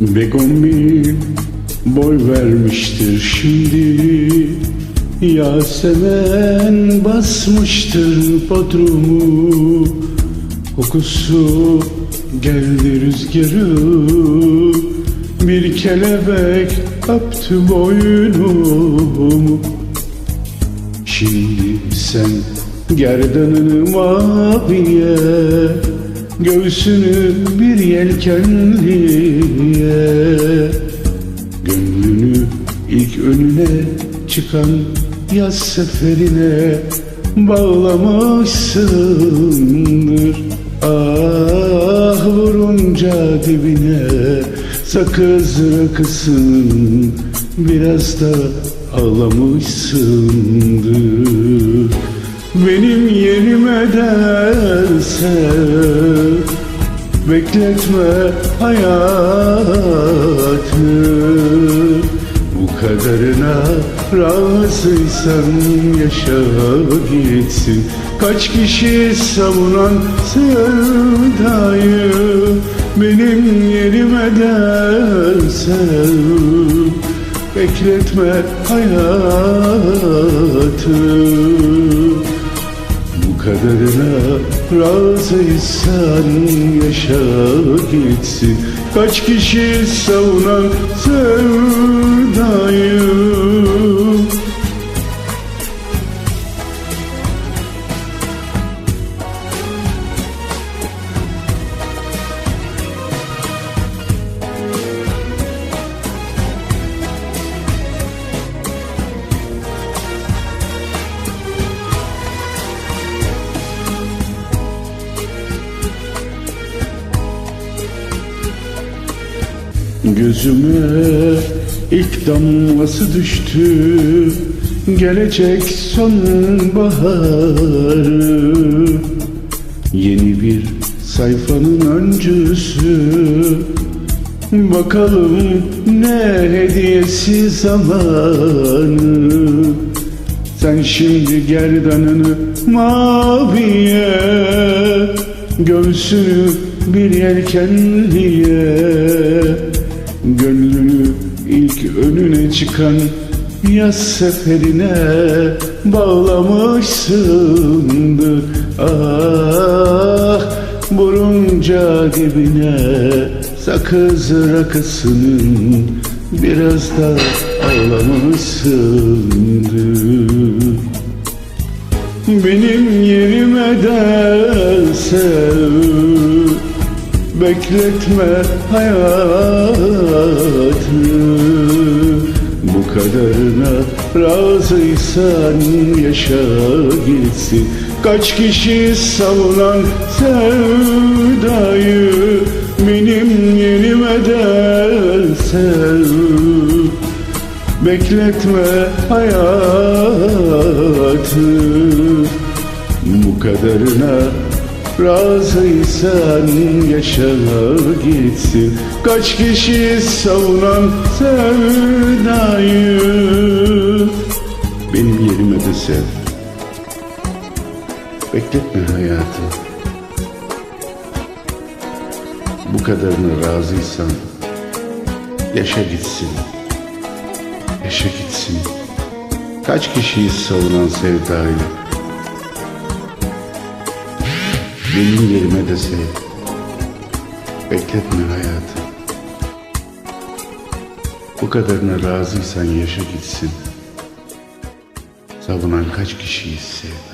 Begomi boy vermiştir şimdi. Yasemen basmıştır bodrumu. Kokusu geldi rüzgarı. Bir kelebek öptü boynumu. Şimdi sen gerdanını maviye Göğsünü bir yelkenliye Gönlünü ilk önüne çıkan yaz seferine Bağlamışsındır. Ah vurunca dibine Sakız rakısın biraz da ağlamışsındır. Benim yerime derse Bekletme hayatı Bu kadarına razıysan yaşa gitsin. Kaç kişi savunan sevdayı Benim yerime derse Bekletme hayatı bu kadarına razıysan yaşa gitsin. Kaç kişi savunan sevdayı Gözüme ilk damlası düştü. Gelecek sonbaharı Yeni bir sayfanın öncüsü. Bakalım ne hediyesi zamanı. Sen şimdi gerdanını maviye Göğsünü bir yelkenliye Gönlünü ilk önüne çıkan yaz seferine bağlamışsındır. Ah burunca dibine sakız rakısının biraz da ağlamışsındır. Benim yerime derse Bekletme hayatı. Bu kadarına razıysan yaşa gitsin. Kaç kişi savunan sevdayı Benim yerime derse Bekletme hayatı. Bu kadarına razıysan yaşa gitsin. Kaç kişi savunan sevdayı? Benim yerime de sev. Bekletme hayatı. Bu kadarına razıysan yaşa gitsin. Yaşa gitsin. Kaç kişiyi savunan sevdayı Benim yerime de sev. Bekletme hayatı. Bu kadarına razıysan yaşa gitsin. Savunan kaç kişiyi sevdayı